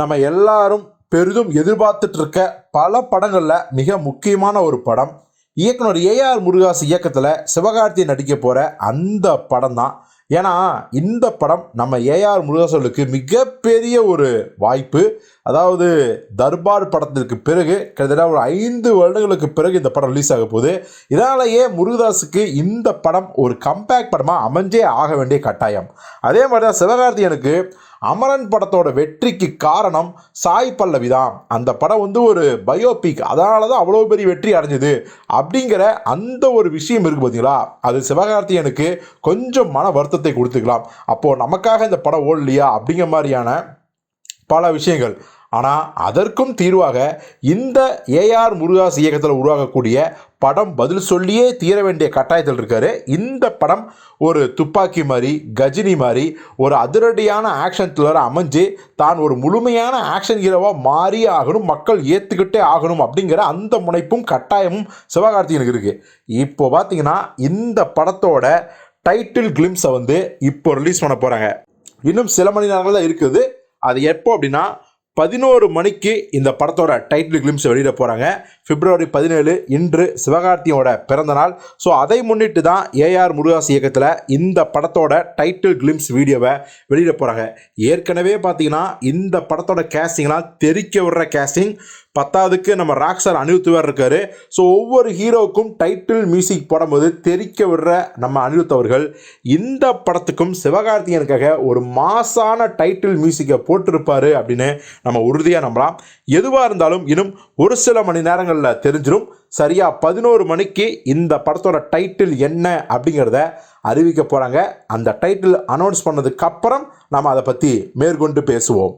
நம்ம எல்லாரும் பெரிதும் எதிர்பார்த்துட்டு இருக்க பல படங்களில் மிக முக்கியமான ஒரு படம். இயக்குனர் ஏஆர் முருகாஸ் இயக்கத்தில் சிவகார்த்தி நடிக்க போகிற அந்த படம் தான் ஏன்னா இந்த படம் நம்ம ஏஆர் முருகாசலுக்கு மிகப்பெரிய ஒரு வாய்ப்பு. அதாவது தர்பார் படத்திற்கு பிறகு கிட்டத்தட்ட ஒரு ஐந்து வருடங்களுக்கு பிறகு இந்த படம் ரிலீஸ் ஆக போகுது. இதனாலேயே முருகதாஸுக்கு இந்த படம் ஒரு கம்பேக் படமாக அமைஞ்சே ஆக வேண்டிய கட்டாயம். அதே மாதிரி தான் சிவகார்த்தியனுக்கு அமரன் படத்தோட வெற்றிக்கு காரணம் சாய் பல்லவி தான் அந்த படம் வந்து ஒரு பயோபிக் அதனால தான் அவ்வளோ பெரிய வெற்றி அடைஞ்சது. அப்படிங்கிற அந்த ஒரு விஷயம் இருக்குது பார்த்தீங்களா அது சிவகார்த்தியனுக்கு கொஞ்சம் மன வருத்தத்தை கொடுத்துக்கலாம். அப்போது நமக்காக இந்த படம் ஓடலையா? அப்படிங்கிற மாதிரியான பல விஷயங்கள். ஆனால் அதற்கும் தீர்வாக இந்த ஏஆர் முருகாஸ் இயக்கத்தில் உருவாகக்கூடிய படம் பதில் சொல்லியே தீர வேண்டிய கட்டாயத்தில் இருக்காரு. இந்த படம் ஒரு துப்பாக்கி மாதிரி கஜினி மாதிரி ஒரு அதிரடியான ஆக்ஷன் த்ரில்லர் அமைஞ்சு தான் ஒரு முழுமையான ஆக்ஷன் ஹீரோவாக மாறி ஆகணும் மக்கள் ஏற்றுக்கிட்டே ஆகணும் அப்படிங்கிற அந்த முனைப்பும் கட்டாயமும் சிவகார்த்திகனுக்கு இருக்குது இப்போ பார்த்தீங்கன்னா இந்த படத்தோட டைட்டில் கிளிம்ஸை வந்து இப்போ ரிலீஸ் பண்ண போகிறாங்க இன்னும் சில மணி நேரங்கள் தான் இருக்குது. அது எப்போ அப்படின்னா பதினோரு மணிக்கு இந்த படத்தோட டைட்டில் கிளிம்ஸ் வெளியிட போகிறாங்க பிப்ரவரி பதினேழு இன்று சிவகார்த்தியோட பிறந்த நாள். ஸோ அதை முன்னிட்டு தான் ஏஆர் முருகாஸ் இயக்கத்தில் இந்த படத்தோட டைட்டில் கிளிம்ஸ் வீடியோவை வெளியிட போகிறாங்க ஏற்கனவே பார்த்தீங்கன்னா இந்த படத்தோட கேஸ்டிங்லாம் தெரிக்க விடுற கேஸ்டிங் பத்தாவதுக்கு நம்ம ராக் சார் அனிருத் வேறு இருக்காரு. ஸோ ஒவ்வொரு ஹீரோவுக்கும் டைட்டில் மியூசிக் போடும்போது தெரிக்க விடுற நம்ம அனிருத் அவர்கள் இந்த படத்துக்கும் சிவகார்த்திகனுக்காக ஒரு மாசான டைட்டில் மியூசிக்கை போட்டிருப்பாரு அப்படின்னு நம்ம உறுதியாக நம்பலாம். எதுவாக இருந்தாலும் இன்னும் ஒரு சில மணி நேரங்களில் தெரிஞ்சிடும் சரியாக பதினோரு மணிக்கு இந்த படத்தோட டைட்டில் என்ன அப்படிங்கிறத அறிவிக்க போகிறாங்க அந்த டைட்டில் அனௌன்ஸ் பண்ணதுக்கப்புறம் நம்ம அதை பற்றி மேற்கொண்டு பேசுவோம்.